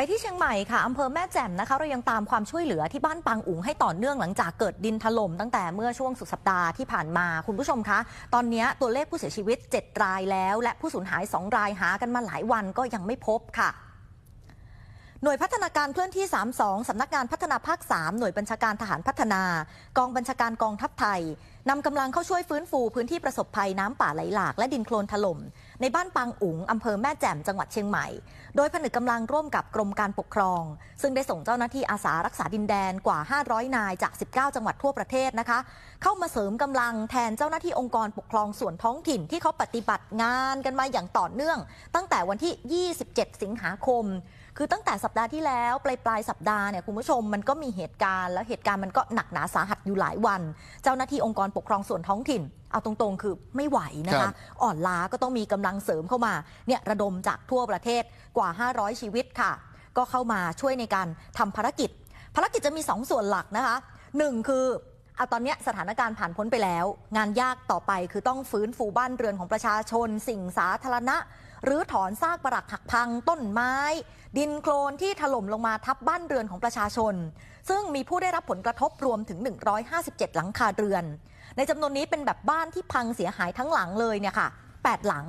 ไปที่เชียงใหม่ค่ะอำเภอแม่แจ่มนะคะ เรายังตามความช่วยเหลือที่บ้านปางอุ๋งให้ต่อเนื่องหลังจากเกิดดินถล่มตั้งแต่เมื่อช่วงสุดสัปดาห์ที่ผ่านมาคุณผู้ชมคะ ตอนนี้ตัวเลขผู้เสียชีวิต 7 รายแล้ว และผู้สูญหาย 2 รายหากันมาหลายวันก็ยังไม่พบค่ะ หน่วยพัฒนาการเคลื่อนที่ 32 สำนักงานพัฒนาภาค 3 หน่วยบัญชาการทหารพัฒนา กองบัญชาการกองทัพไทยนำกำลังเข้าช่วยฟื้นฟูพื้นที่ประสบภัยน้ำป่าไหลหลากและดินโคลนถล่ม ในบ้านปางอุ๋งอำเภอแม่แจ่มจังหวัดเชียงใหม่ โดยผนึกกำลังร่วมกับกรมการปกครอง ซึ่งได้ส่งเจ้าหน้าที่อาสารักษาดินแดนกว่า 500 นายจาก 19 จังหวัดทั่วประเทศนะคะ เข้ามาเสริมกำลังแทนเจ้าหน้าที่องค์กรปกครองส่วนท้องถิ่นที่เขาปฏิบัติงานกันมาอย่างต่อเนื่อง ตั้งแต่วันที่ 27 สิงหาคม คือตั้งแต่สัปดาห์ที่แล้วปลายปลายๆสัปดาห์เนี่ยคุณผู้ชมมันก็มีเหตุการณ์ แล้วเหตุการณ์มันก็หนักหนาสาหัสอยู่หลายวัน เจ้าหน้าที่องค์กรปกครองส่วนท้องถิ่น เอาตรงๆ คือไม่ไหวนะครัคะบอ่อนล้าก็ต้องมีกำลังเสริมเข้ามาเนี่ยระดมจากทั่วประเทศกว่า 500 ชีวิตค่ะ ก็เข้ามาช่วยในการทำภารกิจ ภารกิจจะมี 2ส่วนหลักนะคะหนึ่งคือเอาตอนเนี้ยสถานการณ์ผ่านพ้นไปแล้ว งานยากต่อไปคือต้องฟื้นฟูบ้านเรือนของประชาชน สิ่งสาธารณะ หรือถอนซากปรักหักพังต้นไม้ ดินโคลนที่ถล่มลงมาทับบ้านเรือนของประชาชน ซึ่งมีผู้ได้รับผลกระทบรวมถึง 157 หลังคาเรือน ในจำนวนนี้เป็นแบบบ้านที่พังเสียหายทั้งหลังเลยเนี่ยค่ะ 8 หลัง